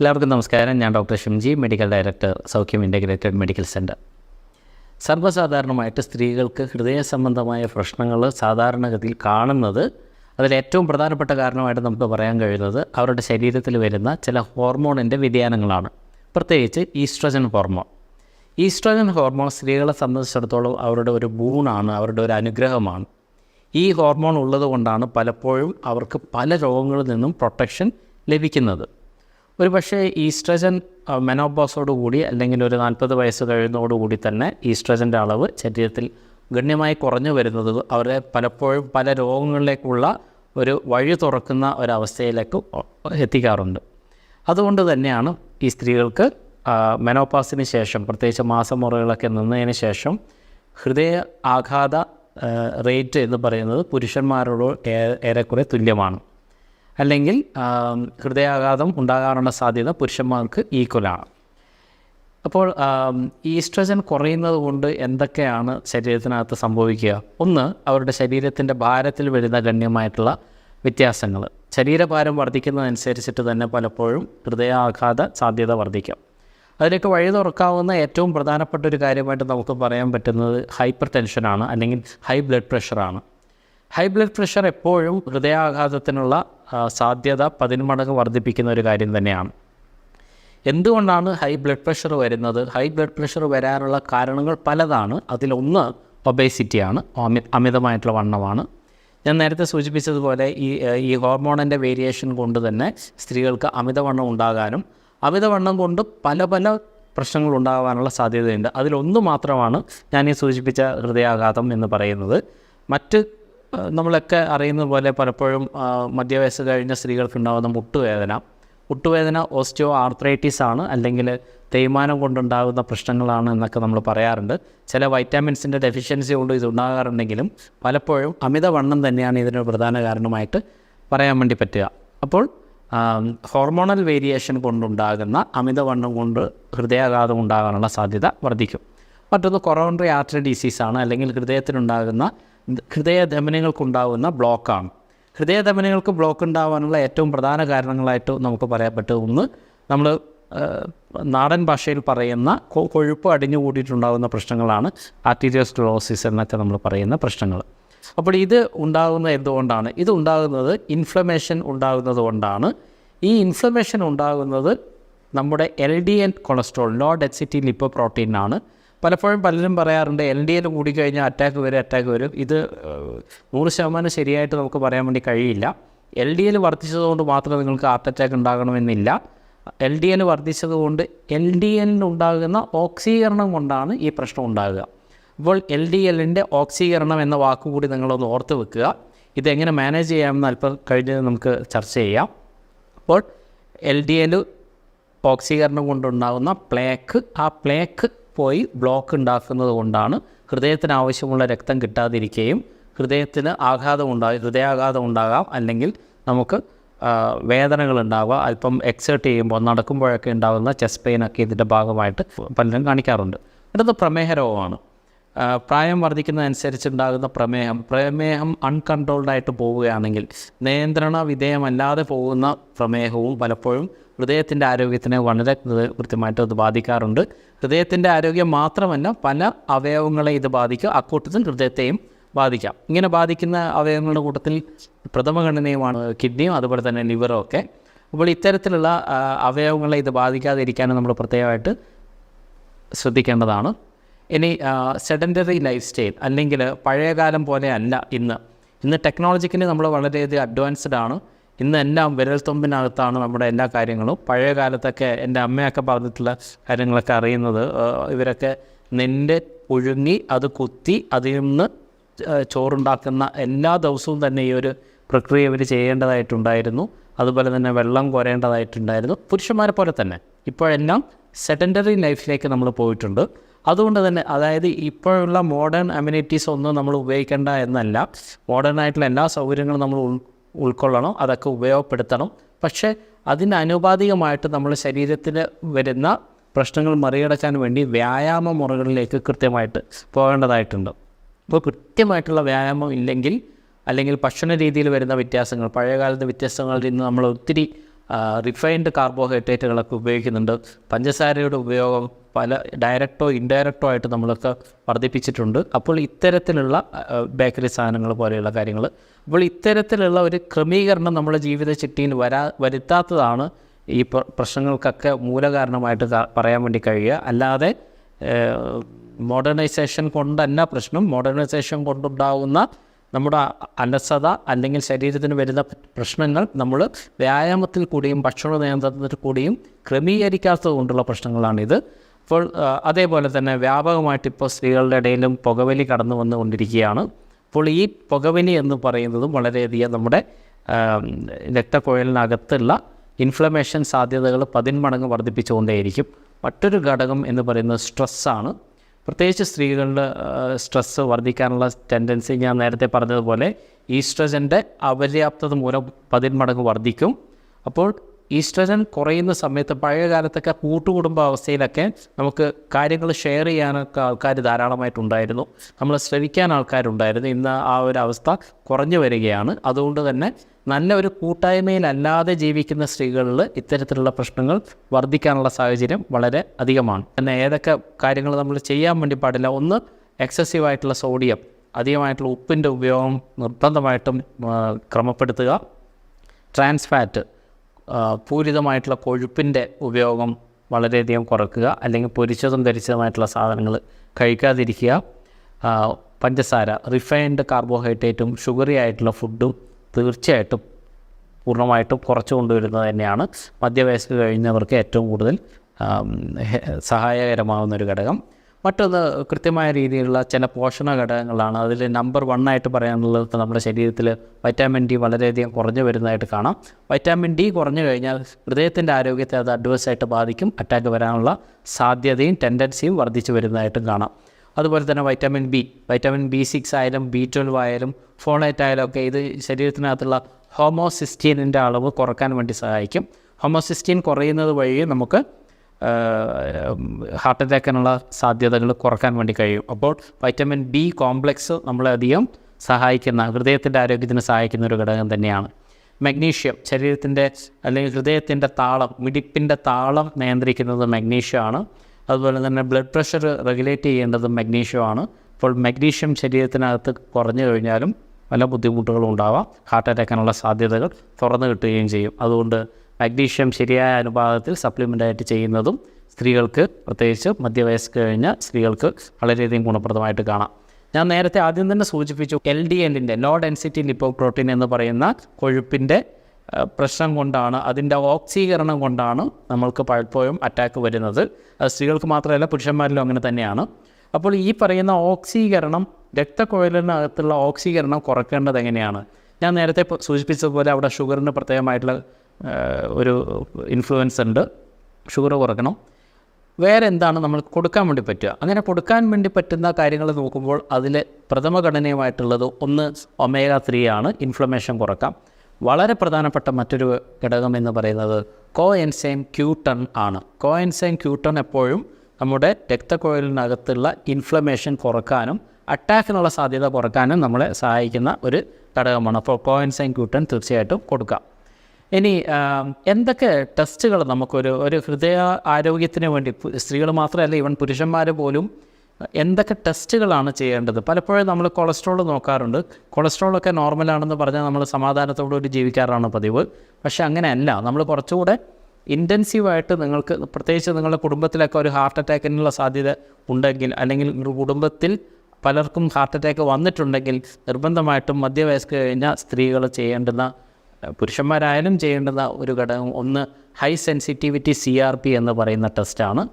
എല്ലാവർക്കും നമസ്കാരം. ഞാൻ doctor Shimji medical director Saukhyam integrated medical centre സർവസാധാരണമായിട്ട് സ്ത്രീകൾക്ക് ഹൃദയ സംബന്ധമായ പ്രശ്നങ്ങൾ സാധാരണഗതിയിൽ കാണുന്നത് അതിൽ ഏറ്റവും പ്രധാനപ്പെട്ട കാരണമായിട്ട് നമുക്ക് പറയാൻ കഴിയുന്നത് അവരുടെ ശരീരത്തിൽ വരുന്ന ചില ഹോർമോണിന്റെ വ്യതിയാനങ്ങളാണ്. പ്രത്യേകിച്ച് ഈസ്ട്രജൻ ഹോർമോൺ. ഈസ്ട്രജൻ ഹോർമോൺ സ്ത്രീകളെ സംബന്ധിച്ചിടത്തോളം അവരുടെ ഒരു ബൂണാണ് അവരുടെ ഒരു അനുഗ്രഹമാണ്. ഈ ഹോർമോൺ ഉള്ളതുകൊണ്ടാണ് പലപ്പോഴും അവർക്ക് പല രോഗങ്ങളിൽ നിന്നും പ്രൊട്ടക്ഷൻ ലഭിക്കുന്നത്. ഒരു പക്ഷേ ഈസ്ട്രജൻ മെനോപോസോടുകൂടി അല്ലെങ്കിൽ ഒരു നാൽപ്പത് വയസ്സ് കഴിയുന്നതോടുകൂടി തന്നെ ഈസ്ട്രജന്റെ അളവ് ശരീരത്തിൽ ഗണ്യമായി കുറഞ്ഞു വരുന്നത് അവരെ പലപ്പോഴും പല രോഗങ്ങളിലേക്കുള്ള ഒരു വഴി തുറക്കുന്ന ഒരവസ്ഥയിലേക്ക് എത്തിക്കാറുണ്ട്. അതുകൊണ്ട് തന്നെയാണ് ഈ സ്ത്രീകൾക്ക് മെനോപാസിന് ശേഷം പ്രത്യേകിച്ച് മാസമുറകളൊക്കെ നിന്നതിന് ശേഷം ഹൃദയ ആഘാത റേറ്റ് എന്ന് പറയുന്നത് പുരുഷന്മാരോട് ഏറെക്കുറെ തുല്യമാണ്. അല്ലെങ്കിൽ ഹൃദയാഘാതം ഉണ്ടാകാനുള്ള സാധ്യത പുരുഷന്മാർക്ക് ഈക്വലാണ് അപ്പോൾ ഈസ്ട്രജൻ കുറയുന്നത് കൊണ്ട് എന്തൊക്കെയാണ് ശരീരത്തിനകത്ത് സംഭവിക്കുക? ഒന്ന് അവരുടെ ശരീരത്തിന്റെ ഭാരത്തിൽ വരുന്ന ഗണ്യമായിട്ടുള്ള വ്യത്യാസങ്ങൾ. ശരീരഭാരം വർദ്ധിക്കുന്നതനുസരിച്ചിട്ട് തന്നെ പലപ്പോഴും ഹൃദയാഘാത സാധ്യത വർദ്ധിക്കും. അതിലേക്ക് വഴി തുറക്കാവുന്ന ഏറ്റവും പ്രധാനപ്പെട്ട ഒരു കാര്യമായിട്ട് നമുക്ക് പറയാൻ പറ്റുന്നത് ഹൈപ്പർ ടെൻഷനാണ് അല്ലെങ്കിൽ ഹൈ ബ്ലഡ് പ്രഷറാണ് ഹൈ ബ്ലഡ് പ്രഷർ എപ്പോഴും ഹൃദയാഘാതത്തിനുള്ള സാധ്യത പതിന്മടങ്ങ് വർദ്ധിപ്പിക്കുന്ന ഒരു കാര്യം തന്നെയാണ്. എന്തുകൊണ്ടാണ് ഹൈ ബ്ലഡ് പ്രഷർ വരുന്നത്? ഹൈ ബ്ലഡ് പ്രഷർ വരാനുള്ള കാരണങ്ങൾ പലതാണ്. അതിലൊന്ന് ഒബേസിറ്റിയാണ് അമി അമിതമായിട്ടുള്ള വണ്ണമാണ്. ഞാൻ നേരത്തെ സൂചിപ്പിച്ചതുപോലെ ഈ ഈ ഹോർമോണിന്റെ വേരിയേഷൻ കൊണ്ട് തന്നെ സ്ത്രീകൾക്ക് അമിതവണ്ണം ഉണ്ടാകാനും അമിതവണ്ണം കൊണ്ട് പല പല പ്രശ്നങ്ങൾ ഉണ്ടാകാനുള്ള സാധ്യതയുണ്ട്. അതിലൊന്ന് മാത്രമാണ് ഞാൻ ഈ സൂചിപ്പിച്ച ഹൃദയാഘാതം എന്ന് പറയുന്നത്. മറ്റ് നമ്മളൊക്കെ അറിയുന്നത് പോലെ പലപ്പോഴും മധ്യവയസ്സ് കഴിഞ്ഞ സ്ത്രീകൾക്കുണ്ടാകുന്ന മുട്ടുവേദന. മുട്ടുവേദന ഓസ്റ്റിയോ ആർത്രൈറ്റിസ് ആണ്. അല്ലെങ്കിൽ തേയ്മാനം കൊണ്ടുണ്ടാകുന്ന പ്രശ്നങ്ങളാണ് എന്നൊക്കെ നമ്മൾ പറയാറുണ്ട്. ചില വൈറ്റാമിൻസിന്റെ ഡെഫിഷ്യൻസി കൊണ്ട് ഇത് ഉണ്ടാകാറുണ്ടെങ്കിലും പലപ്പോഴും അമിതവണ്ണം തന്നെയാണ് ഇതിന് പ്രധാന കാരണമായിട്ട് പറയാൻ വേണ്ടി പറ്റുക. അപ്പോൾ ഹോർമോണൽ വേരിയേഷൻ കൊണ്ടുണ്ടാകുന്ന അമിതവണ്ണം കൊണ്ട് ഹൃദയാഘാതം ഉണ്ടാകാനുള്ള സാധ്യത വർദ്ധിക്കും. മറ്റൊന്ന് കൊറോണറി ആർട്ടറി ഡിസീസാണ്. അല്ലെങ്കിൽ ഹൃദയത്തിനുണ്ടാകുന്ന ഹൃദയധമനികൾക്കുണ്ടാകുന്ന ബ്ലോക്കാണ്. ഹൃദയധമനികൾക്ക് ബ്ലോക്ക് ഉണ്ടാകാനുള്ള ഏറ്റവും പ്രധാന കാരണങ്ങളായിട്ട് നമുക്ക് പറയാൻ പറ്റും ഒന്ന് നമ്മൾ നാടൻ ഭാഷയിൽ പറയുന്ന കൊഴുപ്പ് അടിഞ്ഞു കൂടിയിട്ടുണ്ടാകുന്ന പ്രശ്നങ്ങളാണ് ആർട്ടീരിയോസ്ക്ലോസിസ് എന്നൊക്കെ നമ്മൾ പറയുന്ന പ്രശ്നങ്ങൾ. അപ്പോൾ ഇത് ഉണ്ടാകുന്ന എന്തുകൊണ്ടാണ്? ഇത് ഉണ്ടാകുന്നത് ഇൻഫ്ലമേഷൻ ഉണ്ടാകുന്നത് കൊണ്ടാണ്. ഈ ഇൻഫ്ലമേഷൻ ഉണ്ടാകുന്നത് നമ്മുടെ L D N cholesterol low density lipo പ്രോട്ടീനാണ് പലപ്പോഴും പലരും പറയാറുണ്ട് എൽ ഡി എൽ കൂടിക്കഴിഞ്ഞാൽ അറ്റാക്ക് വരും അറ്റാക്ക് വരും. ഇത് നൂറ് ശതമാനം ശരിയായിട്ട് നമുക്ക് പറയാൻ വേണ്ടി കഴിയില്ല. എൽ ഡി എൽ വർദ്ധിച്ചതുകൊണ്ട് മാത്രം നിങ്ങൾക്ക് ഹാർട്ട് അറ്റാക്ക് ഉണ്ടാകണമെന്നില്ല. എൽ ഡി എൽ വർദ്ധിച്ചതുകൊണ്ട് എൽ ഡി എല്ലിന് ഉണ്ടാകുന്ന ഓക്സീകരണം കൊണ്ടാണ് ഈ പ്രശ്നം ഉണ്ടാകുക. അപ്പോൾ എൽ ഡി എല്ലിന്റെ ഓക്സീകരണം എന്ന വാക്കുകൂടി നിങ്ങളൊന്ന് ഓർത്ത് വെക്കുക. ഇതെങ്ങനെ മാനേജ് ചെയ്യാമെന്ന് അല്പം കഴിഞ്ഞ് നമുക്ക് ചർച്ച ചെയ്യാം. അപ്പോൾ എൽ ഡി എൽ ഓക്സീകരണം കൊണ്ടുണ്ടാകുന്ന പ്ലേക്ക് ആ പ്ലേക്ക് പോയി ബ്ലോക്ക് ഉണ്ടാക്കുന്നത് കൊണ്ടാണ് ഹൃദയത്തിന് ആവശ്യമുള്ള രക്തം കിട്ടാതിരിക്കുകയും ഹൃദയത്തിന് ആഘാതം ഉണ്ടാകും ഹൃദയാഘാതം ഉണ്ടാകാം അല്ലെങ്കിൽ നമുക്ക് വേദനകൾ ഉണ്ടാവുക. അല്പം എക്സേർട്ട് ചെയ്യുമ്പോൾ നടക്കുമ്പോഴൊക്കെ ഉണ്ടാകുന്ന ചെസ്റ്റ് പെയിനൊക്കെ ഇതിന്റെ ഭാഗമായിട്ട് പലരും കാണിക്കാറുണ്ട്. അടുത്ത പ്രമേഹ രോഗമാണ്. പ്രായം വർദ്ധിക്കുന്നതനുസരിച്ച് ഉണ്ടാകുന്ന പ്രമേഹം പ്രമേഹം അൺകൺട്രോൾഡായിട്ട് പോവുകയാണെങ്കിൽ നിയന്ത്രണ വിധേയമല്ലാതെ പോകുന്ന പ്രമേഹവും പലപ്പോഴും ഹൃദയത്തിന്റെ ആരോഗ്യത്തിനെ വളരെ കൃത്യമായിട്ട് അത് ബാധിക്കാറുണ്ട്. ഹൃദയത്തിന്റെ ആരോഗ്യം മാത്രമല്ല പല അവയവങ്ങളെ ഇത് ബാധിക്കും. അക്കൂട്ടത്തിൽ ഹൃദയത്തെയും ബാധിക്കാം. ഇങ്ങനെ ബാധിക്കുന്ന അവയവങ്ങളുടെ കൂട്ടത്തിൽ പ്രഥമഘടനയുമാണ് കിഡ്നിയും അതുപോലെ തന്നെ ലിവറും ഒക്കെ. അപ്പോൾ ഇത്തരത്തിലുള്ള അവയവങ്ങളെ ഇത് ബാധിക്കാതിരിക്കാനും നമ്മൾ പ്രത്യേകമായിട്ട് ശ്രദ്ധിക്കേണ്ടതാണ്. ഇനി സെഡന്ററി ലൈഫ് സ്റ്റൈൽ അല്ലെങ്കിൽ പഴയകാലം പോലെ അല്ല ഇന്ന്. ഇന്ന് ടെക്നോളജിക്കലി നമ്മൾ വളരെയധികം അഡ്വാൻസ്ഡ് ആണ്. ഇന്ന് എല്ലാം വിരൽത്തുമ്പിനകത്താണ് നമ്മുടെ എല്ലാ കാര്യങ്ങളും. പഴയ കാലത്തൊക്കെ എന്റെ അമ്മയൊക്കെ പറഞ്ഞിട്ടുള്ള കാര്യങ്ങളൊക്കെ അറിയുന്നത് ഇവരൊക്കെ നെല്ല് പുഴുങ്ങി അത് കുത്തി അതിൽ നിന്ന് ചോറുണ്ടാക്കുന്ന എല്ലാ ദിവസവും തന്നെ ഈ ഒരു പ്രക്രിയ ഇവർ ചെയ്യേണ്ടതായിട്ടുണ്ടായിരുന്നു. അതുപോലെ തന്നെ വെള്ളം കുറയേണ്ടതായിട്ടുണ്ടായിരുന്നു പുരുഷന്മാരെ പോലെ തന്നെ ഇപ്പോഴെല്ലാം സെക്കൻഡറി ലൈഫിലേക്ക് നമ്മൾ പോയിട്ടുണ്ട്. അതുകൊണ്ട് തന്നെ അതായത് ഇപ്പോഴുള്ള മോഡേൺ അമ്യൂണിറ്റീസ് ഒന്നും നമ്മൾ ഉപയോഗിക്കേണ്ട എന്നല്ല. മോഡേൺ ആയിട്ടുള്ള എല്ലാ സൗകര്യങ്ങളും നമ്മൾ ഉൾക്കൊള്ളണം അതൊക്കെ ഉപയോഗപ്പെടുത്തണം. പക്ഷേ അതിന് അനുപാതികമായിട്ട് നമ്മുടെ ശരീരത്തിൽ വരുന്ന പ്രശ്നങ്ങൾ മറികടക്കാൻ വേണ്ടി വ്യായാമ മുറകളിലേക്ക് കൃത്യമായിട്ട് പോകേണ്ടതായിട്ടുണ്ട്. അപ്പോൾ കൃത്യമായിട്ടുള്ള വ്യായാമം ഇല്ലെങ്കിൽ അല്ലെങ്കിൽ ഭക്ഷണ രീതിയിൽ വരുന്ന വ്യത്യാസങ്ങൾ പഴയകാലത്തെ വ്യത്യാസങ്ങളിൽ നിന്ന് നമ്മൾ ഒത്തിരി റിഫൈൻഡ് കാർബോഹൈഡ്രേറ്റുകളൊക്കെ ഉപയോഗിക്കുന്നുണ്ട്. പഞ്ചസാരയുടെ ഉപയോഗം പല ഡയറക്റ്റോ ഇൻഡയറക്റ്റോ ആയിട്ട് നമ്മളൊക്കെ വർദ്ധിപ്പിച്ചിട്ടുണ്ട്. അപ്പോൾ ഇത്തരത്തിലുള്ള ബേക്കറി സാധനങ്ങൾ പോലെയുള്ള കാര്യങ്ങൾ. അപ്പോൾ ഇത്തരത്തിലുള്ള ഒരു ക്രമീകരണം നമ്മുടെ ജീവിത ചിട്ടിയിൽ വരാ വരുത്താത്തതാണ് ഈ പ്ര- പ്രശ്നങ്ങൾക്കൊക്കെ മൂലകാരണമായിട്ട് പറയാൻ വേണ്ടി കഴിയുക. അല്ലാതെ മോഡേണൈസേഷൻ കൊണ്ടല്ല പ്രശ്നം. മോഡേണൈസേഷൻ കൊണ്ടുണ്ടാകുന്ന നമ്മുടെ അലസത അല്ലെങ്കിൽ ശരീരത്തിന് വരുന്ന പ്രശ്നങ്ങൾ നമ്മൾ വ്യായാമത്തിൽ കൂടിയും ഭക്ഷണ നിയന്ത്രണത്തിൽ കൂടിയും ക്രമീകരിക്കാത്തത് കൊണ്ടുള്ള പ്രശ്നങ്ങളാണിത്. അപ്പോൾ അതേപോലെ തന്നെ വ്യാപകമായിട്ട് ഇപ്പോൾ സ്ത്രീകളുടെ ഇടയിലും പുകവലി കടന്നു വന്നുകൊണ്ടിരിക്കുകയാണ്. അപ്പോൾ ഈ പുകവലി എന്ന് പറയുന്നതും വളരെയധികം നമ്മുടെ രക്തക്കുഴലിനകത്തുള്ള ഇൻഫ്ലമേഷൻ സാധ്യതകൾ പതിന്മടങ്ങ് വർദ്ധിപ്പിച്ചുകൊണ്ടേയിരിക്കും. മറ്റൊരു ഘടകം എന്ന് പറയുന്നത് സ്ട്രെസ്സാണ് പ്രത്യേകിച്ച് സ്ത്രീകളുടെ സ്ട്രെസ്സ് വർദ്ധിക്കാനുള്ള ടെൻഡൻസി ഞാൻ നേരത്തെ പറഞ്ഞതുപോലെ ഈസ്ട്രജന്റെ അപര്യാപ്തത മൂലം പതിന്മടങ്ങ് വർദ്ധിക്കും. അപ്പോൾ ഈസ്ട്രജൻ കുറയുന്ന സമയത്ത് പഴയ കാലത്തൊക്കെ കൂട്ടുകുടുംബ അവസ്ഥയിലൊക്കെ നമുക്ക് കാര്യങ്ങൾ ഷെയർ ചെയ്യാനൊക്കെ ആൾക്കാർ ധാരാളമായിട്ടുണ്ടായിരുന്നു. നമ്മൾ ശ്രമിക്കാൻ ആൾക്കാരുണ്ടായിരുന്നു. ഇന്ന് ആ ഒരു അവസ്ഥ കുറഞ്ഞു വരികയാണ്. അതുകൊണ്ട് തന്നെ നല്ല ഒരു കൂട്ടായ്മയിലല്ലാതെ ജീവിക്കുന്ന സ്ത്രീകളിൽ ഇത്തരത്തിലുള്ള പ്രശ്നങ്ങൾ വർദ്ധിക്കാനുള്ള സാഹചര്യം വളരെ അധികമാണ്. പിന്നെ ഏതൊക്കെ കാര്യങ്ങൾ നമ്മൾ ചെയ്യാൻ വേണ്ടി പാടില്ല? ഒന്ന് എക്സസീവ് ആയിട്ടുള്ള സോഡിയം അധികമായിട്ടുള്ള ഉപ്പിന്റെ ഉപയോഗം നിർബന്ധമായിട്ടും ക്രമപ്പെടുത്തുക. ട്രാൻസ് ഫാറ്റ് പൂരിതമായിട്ടുള്ള കൊഴുപ്പിന്റെ ഉപയോഗം വളരെയധികം കുറക്കുക. അല്ലെങ്കിൽ പൊരിച്ചതും ധരിച്ചതുമായിട്ടുള്ള സാധനങ്ങൾ കഴിക്കാതിരിക്കുക. പഞ്ചസാര റിഫൈൻഡ് കാർബോഹൈഡ്രേറ്റും ഷുഗറി ആയിട്ടുള്ള ഫുഡും തീർച്ചയായിട്ടും പൂർണമായിട്ടും കുറച്ചു കൊണ്ടുവരുന്നത് തന്നെയാണ്. മധ്യവയസ്ക് കഴിഞ്ഞവർക്ക് ഏറ്റവും കൂടുതൽ സഹായകരമാവുന്ന ഒരു ഘടകം. മറ്റൊന്ന് കൃത്യമായ രീതിയിലുള്ള ചില പോഷണ ഘടകങ്ങളാണ്. അതിൽ നമ്പർ വൺ ആയിട്ട് പറയാനുള്ളത് നമ്മുടെ ശരീരത്തിൽ വൈറ്റാമിൻ ഡി വളരെയധികം കുറഞ്ഞു വരുന്നതായിട്ട് കാണാം. വൈറ്റാമിൻ ഡി കുറഞ്ഞു കഴിഞ്ഞാൽ ഹൃദയത്തിന്റെ ആരോഗ്യത്തെ അത് അഡ്വേഴ്സായിട്ട് ബാധിക്കും. അറ്റാക്ക് വരാനുള്ള സാധ്യതയും ടെൻഡൻസിയും വർദ്ധിച്ചു വരുന്നതായിട്ടും കാണാം. അതുപോലെ തന്നെ vitamin B vitamin B six ആയാലും ബി ട്വൽവ് ആയാലും ഫോളേറ്റ് ആയാലും ഒക്കെ ഇത് ശരീരത്തിനകത്തുള്ള ഹോമോസിസ്റ്റീനിന്റെ അളവ് കുറയ്ക്കാൻ വേണ്ടി സഹായിക്കും. ഹോമോസിസ്റ്റീൻ കുറയുന്നത് വഴി നമുക്ക് ഹാർട്ട് അറ്റാക്കിനുള്ള സാധ്യതകൾ കുറയ്ക്കാൻ വേണ്ടി കഴിയും. അപ്പോൾ വൈറ്റമിൻ ബി കോംപ്ലക്സ് നമ്മളധികം സഹായിക്കുന്ന ഹൃദയത്തിന്റെ ആരോഗ്യത്തിന് സഹായിക്കുന്ന ഒരു ഘടകം തന്നെയാണ്. മഗ്നീഷ്യം ശരീരത്തിന്റെ അല്ലെങ്കിൽ ഹൃദയത്തിന്റെ താളം മിടിപ്പിന്റെ താളം നിയന്ത്രിക്കുന്നത് മഗ്നീഷ്യമാണ് അതുപോലെ തന്നെ ബ്ലഡ് പ്രഷർ റെഗുലേറ്റ് ചെയ്യേണ്ടത് മഗ്നീഷ്യമാണ് അപ്പോൾ മഗ്നീഷ്യം ശരീരത്തിനകത്ത് കുറഞ്ഞു കഴിഞ്ഞാലും പല ബുദ്ധിമുട്ടുകളും ഉണ്ടാവാം. ഹാർട്ട് അറ്റാക്കിനുള്ള സാധ്യതകൾ തുറന്നു കിട്ടുകയും ചെയ്യും. അതുകൊണ്ട് മഗ്നീഷ്യം ശരിയായ അനുപാതത്തിൽ സപ്ലിമെന്റായിട്ട് ചെയ്യുന്നതും സ്ത്രീകൾക്ക് പ്രത്യേകിച്ച് മധ്യവയസ്ക് കഴിഞ്ഞ സ്ത്രീകൾക്ക് വളരെയധികം ഗുണപ്രദമായിട്ട് കാണാം. ഞാൻ നേരത്തെ ആദ്യം തന്നെ സൂചിപ്പിച്ചു എൽ ഡി എല്ലിന്റെ ലോ ഡെൻസിറ്റി ലിപ്പോ പ്രോട്ടീൻ എന്ന് പറയുന്ന കൊഴുപ്പിന്റെ പ്രശ്നം കൊണ്ടാണ് അതിന്റെ ഓക്സീകരണം കൊണ്ടാണ് നമ്മൾക്ക് പലപ്പോഴും അറ്റാക്ക് വരുന്നത്. അത് സ്ത്രീകൾക്ക് മാത്രമല്ല പുരുഷന്മാരിലും അങ്ങനെ തന്നെയാണ്. അപ്പോൾ ഈ പറയുന്ന ഓക്സീകരണം രക്തക്കുഴലിനകത്തുള്ള ഓക്സീകരണം കുറയ്ക്കേണ്ടത് എങ്ങനെയാണ്? ഞാൻ നേരത്തെ സൂചിപ്പിച്ചതുപോലെ അവിടെ ഷുഗറിന് പ്രത്യേകമായിട്ടുള്ള ഒരു ഇൻഫ്ലുവൻസ് ഉണ്ട്. ഷുഗർ കുറയ്ക്കണം വേറെ എന്താണ് നമ്മൾ കൊടുക്കാൻ വേണ്ടി പറ്റുക? അങ്ങനെ കൊടുക്കാൻ വേണ്ടി പറ്റുന്ന കാര്യങ്ങൾ നോക്കുമ്പോൾ അതിൽ പ്രഥമഘടനയുമായിട്ടുള്ളത് ഒന്ന് ഒമേഗ ത്രീ ആണ്. ഇൻഫ്ലമേഷൻ കുറക്കാം. വളരെ പ്രധാനപ്പെട്ട മറ്റൊരു ഘടകം എന്ന് പറയുന്നത് കോ എൻസൈം ക്യൂട്ടൺ ആണ്. കോ എൻസൈം ക്യൂട്ടൺ എപ്പോഴും നമ്മുടെ രക്തക്കുഴലിനകത്തുള്ള ഇൻഫ്ലമേഷൻ കുറക്കാനും അറ്റാക്കിനുള്ള സാധ്യത കുറക്കാനും നമ്മളെ സഹായിക്കുന്ന ഒരു ഘടകമാണ്. അപ്പോൾ കോ എൻസൈം ക്യൂട്ടൺ തീർച്ചയായിട്ടും കൊടുക്കാം ഇനി എന്തൊക്കെ ടെസ്റ്റുകൾ നമുക്കൊരു ഒരു ഹൃദയ ആരോഗ്യത്തിന് വേണ്ടി സ്ത്രീകൾ മാത്രമല്ല ഇവൻ പുരുഷന്മാർ പോലും എന്തൊക്കെ ടെസ്റ്റുകളാണ് ചെയ്യേണ്ടത്? പലപ്പോഴും നമ്മൾ കൊളസ്ട്രോൾ നോക്കാറുണ്ട്. കൊളസ്ട്രോളൊക്കെ നോർമലാണെന്ന് പറഞ്ഞാൽ നമ്മൾ സമാധാനത്തോടുകൂടി ജീവിക്കാറാണ് പതിവ്. പക്ഷേ അങ്ങനെയല്ല. നമ്മൾ കുറച്ചുകൂടെ ഇന്റൻസീവായിട്ട് നിങ്ങൾക്ക് പ്രത്യേകിച്ച് നിങ്ങളുടെ കുടുംബത്തിലൊക്കെ ഒരു ഹാർട്ട് അറ്റാക്കിനുള്ള സാധ്യത ഉണ്ടെങ്കിൽ അല്ലെങ്കിൽ നിങ്ങളുടെ കുടുംബത്തിൽ പലർക്കും ഹാർട്ട് അറ്റാക്ക് വന്നിട്ടുണ്ടെങ്കിൽ നിർബന്ധമായിട്ടും മധ്യവയസ്ക് കഴിഞ്ഞ സ്ത്രീകൾ ചെയ്യേണ്ടുന്ന പുരുഷന്മാരായാലും ചെയ്യേണ്ടുന്ന ഒരു ഘടകം ഒന്ന് high sensitivity C R P എന്ന് പറയുന്ന ടെസ്റ്റാണ്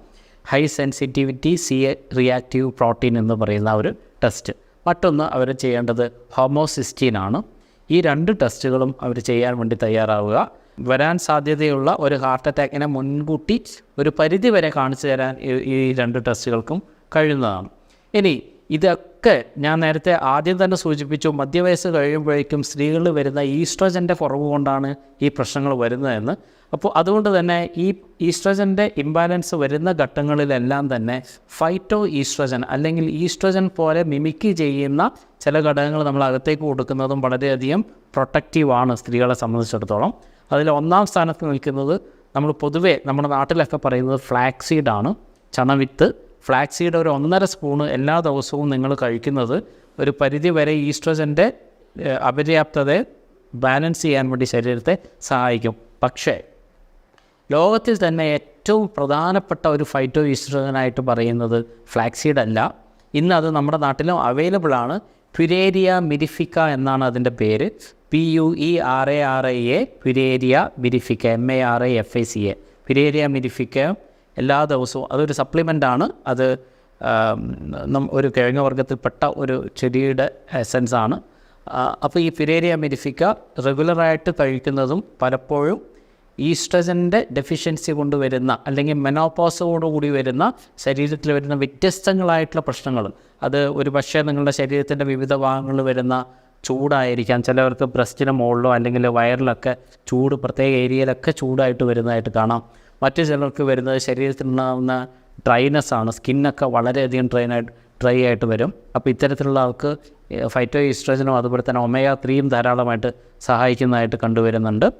high sensitivity C reactive protein എന്ന് പറയുന്ന ഒരു ടെസ്റ്റ് മറ്റൊന്ന് അവർ ചെയ്യേണ്ടത് ഹോമോസിസ്റ്റീനാണ് ഈ രണ്ട് ടെസ്റ്റുകളും അവർ ചെയ്യാൻ വേണ്ടി തയ്യാറാവുക. വരാൻ സാധ്യതയുള്ള ഒരു ഹാർട്ട് അറ്റാക്കിനെ മുൻകൂട്ടി ഒരു പരിധി വരെ കാണിച്ചു തരാൻ ഈ- രണ്ട് ടെസ്റ്റുകൾക്കും കഴിയുന്നതാണ്. ഇനി ഇതൊക്കെ ഞാൻ നേരത്തെ ആദ്യം തന്നെ സൂചിപ്പിച്ചു. മധ്യവയസ്സ് കഴിയുമ്പോഴേക്കും സ്ത്രീകളിൽ വരുന്ന ഈസ്ട്രജന്റെ കുറവ് കൊണ്ടാണ് ഈ പ്രശ്നങ്ങൾ വരുന്നതെന്ന്. അപ്പോൾ അതുകൊണ്ട് തന്നെ ഈ ഈസ്ട്രജന്റെ ഇംബാലൻസ് വരുന്ന ഘട്ടങ്ങളിലെല്ലാം തന്നെ ഫൈറ്റോ ഈസ്ട്രജൻ അല്ലെങ്കിൽ ഈസ്ട്രജൻ പോലെ മിമിക്ക് ചെയ്യുന്ന ചില ഘടകങ്ങൾ നമ്മൾ അകത്തേക്ക് കൊടുക്കുന്നതും വളരെയധികം പ്രൊട്ടക്റ്റീവാണ് സ്ത്രീകളെ സംബന്ധിച്ചിടത്തോളം. അതിൽ ഒന്നാം സ്ഥാനത്ത് നിൽക്കുന്നത് നമ്മൾ പൊതുവേ നമ്മുടെ നാട്ടിലൊക്കെ പറയുന്നത് ഫ്ലാക്സീഡാണ്. ചണവിത്ത്. ഫ്ലാക്സീഡ് ഒരു ഒന്നര സ്പൂണ് എല്ലാ ദിവസവും നിങ്ങൾ കഴിക്കുന്നത് ഒരു പരിധി വരെ ഈസ്ട്രജന്റെ അപര്യാപ്തതയെ ബാലൻസ് ചെയ്യാൻ വേണ്ടി ശരീരത്തെ സഹായിക്കും. പക്ഷേ ലോകത്തിൽ തന്നെ ഏറ്റവും പ്രധാനപ്പെട്ട ഒരു ഫൈറ്റോ ഈസ്ട്രജനായിട്ട് പറയുന്നത് ഫ്ലാക്സീഡ് അല്ല. ഇന്ന് അത് നമ്മുടെ നാട്ടിലും അവൈലബിൾ ആണ്. പ്യുരേരിയ മിരിഫിക്ക എന്നാണ് അതിന്റെ പേര്. P U E R A R I A pueraria mirifica M A R I F I C A pueraria mirifica എല്ലാ ദിവസവും അതൊരു സപ്ലിമെന്റ് ആണ്. അത് ഒരു കിഴങ്ങ് വർഗത്തിൽപ്പെട്ട ഒരു ചെടിയുടെ എസൻസ് ആണ്. അപ്പോൾ ഈ പിരേരിയ മെരിഫിക്ക റെഗുലറായിട്ട് കഴിക്കുന്നതും പലപ്പോഴും ഈസ്ട്രജന്റെ ഡെഫിഷ്യൻസി കൊണ്ടുവരുന്ന അല്ലെങ്കിൽ മെനോപോസോടുകൂടി വരുന്ന ശരീരത്തിൽ വരുന്ന വ്യത്യസ്തങ്ങളായിട്ടുള്ള പ്രശ്നങ്ങൾ അത് ഒരു പക്ഷേ നിങ്ങളുടെ ശരീരത്തിന്റെ വിവിധ ഭാഗങ്ങളിൽ വരുന്ന ചൂടായിരിക്കാം. ചിലവർക്ക് ബ്രസ്റ്റിന് മുകളിലോ അല്ലെങ്കിൽ വയറിലൊക്കെ ചൂട് പ്രത്യേക ഏരിയയിലൊക്കെ ചൂടായിട്ട് വരുന്നതായിട്ട് കാണാം. മറ്റു ചിലർക്ക് വരുന്നത് ശരീരത്തിലുണ്ടാകുന്ന ഡ്രൈനെസ് ആണ്. സ്കിന്നൊക്കെ വളരെയധികം ഡ്രൈനായിട്ട് ഡ്രൈ ആയിട്ട് വരും. അപ്പോൾ ഇത്തരത്തിലുള്ള ആൾക്ക് ഫൈറ്റോ ഈസ്ട്രജനും അതുപോലെ തന്നെ ഒമേഗ ത്രീയും ധാരാളമായിട്ട് സഹായിക്കുന്നതായിട്ട് കണ്ടുവരുന്നുണ്ട്.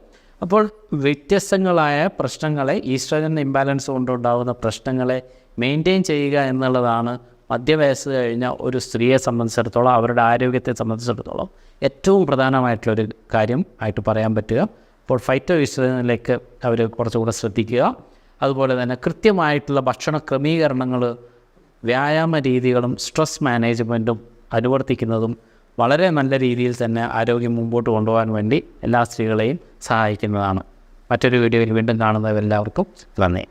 അപ്പോൾ വ്യത്യസ്തങ്ങളായ പ്രശ്നങ്ങളെ ഈസ്ട്രജൻ ഇംബാലൻസ് കൊണ്ടുണ്ടാകുന്ന പ്രശ്നങ്ങളെ മെയിന്റെയിൻ ചെയ്യുക എന്നുള്ളതാണ് മധ്യവയസ്സ് കഴിഞ്ഞ ഒരു സ്ത്രീയെ സംബന്ധിച്ചിടത്തോളം അവരുടെ ആരോഗ്യത്തെ സംബന്ധിച്ചിടത്തോളം ഏറ്റവും പ്രധാനമായിട്ടുള്ളൊരു കാര്യം ആയിട്ട് പറയാൻ പറ്റുക. അപ്പോൾ ഫൈറ്റോ ഈസ്ട്രജനിലേക്ക് അവർ കുറച്ചുകൂടെ ശ്രദ്ധിക്കുക. അതുപോലെ തന്നെ കൃത്യമായിട്ടുള്ള ഭക്ഷണ ക്രമീകരണങ്ങൾ വ്യായാമ രീതികളും സ്ട്രെസ് മാനേജ്മെന്റും അനുവർത്തിക്കുന്നതും വളരെ നല്ല രീതിയിൽ തന്നെ ആരോഗ്യം മുമ്പോട്ട് കൊണ്ടുപോകാൻ വേണ്ടി എല്ലാ സ്ത്രീകളെയും സഹായിക്കുന്നതാണ്. മറ്റൊരു വീഡിയോയിൽ വീണ്ടും കാണുന്നവരെല്ലാവർക്കും നന്ദി.